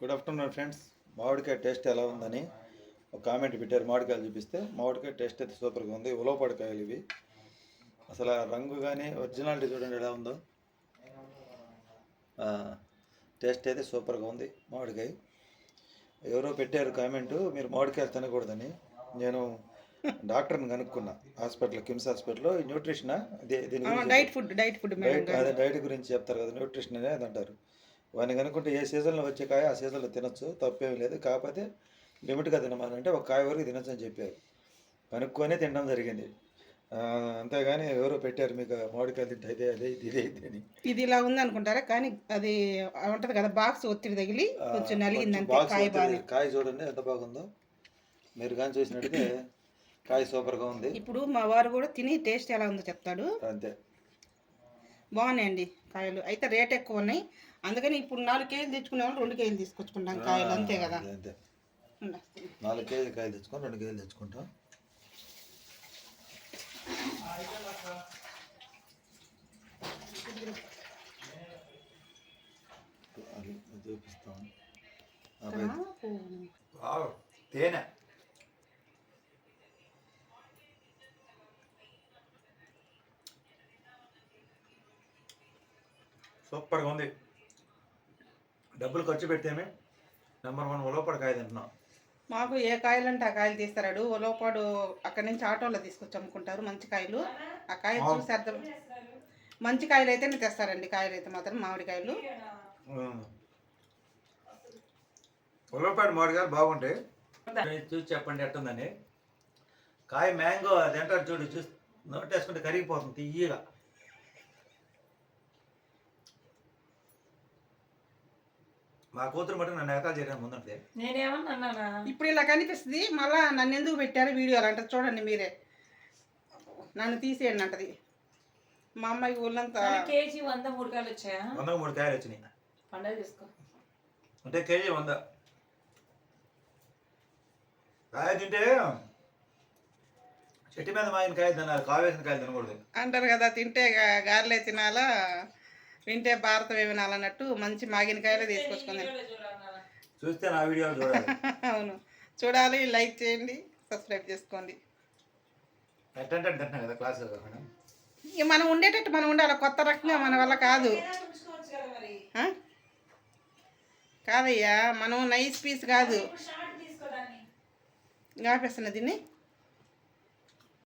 Good afternoon friends మామిడికాయ taste ఎలా ఉందని ఒక కామెంట్ పెట్టారు. మామిడికాయలు చూపిస్తే మామిడికాయ టేస్ట్ అయితే సూపర్గా ఉంది. ఉలవపడకాయలు ఇవి. అసలు రంగు కానీ ఒరిజినాలిటీ చూడండి ఎలా ఉందో. టేస్ట్ అయితే సూపర్గా ఉంది మామిడికాయ. ఎవరో పెట్టారు కామెంట్ మీరు మామిడికాయలు తినకూడదని. నేను డాక్టర్ని కనుక్కున్నా హాస్పిటల్ కిమ్స్ హాస్పిటల్లో. న్యూట్రిషన్? దీని డైట్ ఫుడ్ డైట్ ఫుడ్ అదే డైట్ గురించి చెప్తారు కదా న్యూట్రిషన్ అనేది అంటారు వాడిని కనుక్కుంటే ఏ సీజన్లో వచ్చే కాయ ఆ సీజన్లో తినొచ్చు తప్పేం లేదు. కాకపోతే లిమిట్గా తినమనంటే ఒక కాయ వరకు తినొచ్చు అని చెప్పారు. కనుక్కొనే తినడం జరిగింది. అంతేగాని ఎవరో పెట్టారు మీకు మామిడికాయలు తింటే అదే అదే ఇది అని. ఇది ఇలా ఉంది అనుకుంటారా కానీ అది ఉంటది కదా బాక్స్ ఒత్తిడి తగిలి కొంచెం నలిగింది కొంచెం అంతే బాక్స్ కాయ వస్తుంది. బాగా కాయ చూడండి ఎంత బాగుందో. మీరు కానీ చూసినట్టుగా కాయ సూపర్గా ఉంది. ఇప్పుడు మా వారు కూడా తిని టేస్ట్ ఎలా ఉందో చెప్తాడు. అంతే. బాగున్నాయండి కాయలు. అయితే రేట్ ఎక్కువ ఉన్నాయి. అందుకని ఇప్పుడు నాలుగు కేజీలు తెచ్చుకునే వాళ్ళు రెండు కేజీలు తీసుకొచ్చుకుంటాం కాయలు. అంతే కదా. నాలుగు కేజీలు కాయలు తెచ్చుకొని రెండు కేజీలు తెచ్చుకుంటాం. అది అది చూపిస్తాం. ఆ పై- వావ్, తేనె. సూపర్గా ఉంది. డబ్బులు ఖర్చు పెడితేనే నెంబర్ వన్ ఉలవపడకాయ తింటున్నాం. మాకు ఏ కాయలు అంటే ఆ కాయలు తీస్తాడు లోపాడు అక్కడి నుంచి ఆటోలో తీసుకొచ్చి అమ్ముకుంటారు మంచి కాయలు. ఆ కాయలు చూసి అర్థం మంచి కాయలు అయితేనే తెస్తారండి కాయలు అయితే మాత్రం మామిడికాయలు ఉలవపాడు మామిడికాయలు బాగుంటాయి. చూసి చెప్పండి ఎట్టుందని. కాయ మ్యాంగో అది అంటారు చూడు చూసి నోటేసుకుంటే కరిగిపోతుంది తీయగా. మా కూతురు మటుకు నన్ను ఏకాలు చేయడానికి ముందంటే నేనేమన్నా ఇప్పుడు ఇలా కనిపిస్తుంది మళ్ళా నన్ను ఎందుకు పెట్టారు వీడియోలు అంటారు చూడండి మీరే. నన్ను తీసేయండి అంటది. మా అమ్మాయికి ఊళ్ళంతా కేజీ వంద మూడు కాయలు వచ్చాయా? వందకు మూడు కాయలు వచ్చినాయి. పండగ తీసుకో అంటే కేజీ వంద. కాయ తింటే చెట్టు మీద మాగిన కాయ తినాలి కావేసిన కాయలు తినకూడదు. అంటారు కదా తింటే గారెలే తినాలా? వింటే భారతమే వినాలన్నట్టు మంచి మాగిన కాయలే తీసుకొచ్చుకుంది. చూస్తే నా చూడాలి. అవును. చూడాలి లైక్ చేయండి సబ్స్క్రైబ్ చేసుకోండి. ఇక మనం ఉండేటట్టు మనం ఉండాలి కొత్త రకంగా మన వల్ల కాదు? కాదయ్యా మనం నైస్ పీస్ కాదు. ఆపేస్తున్నా దీన్ని?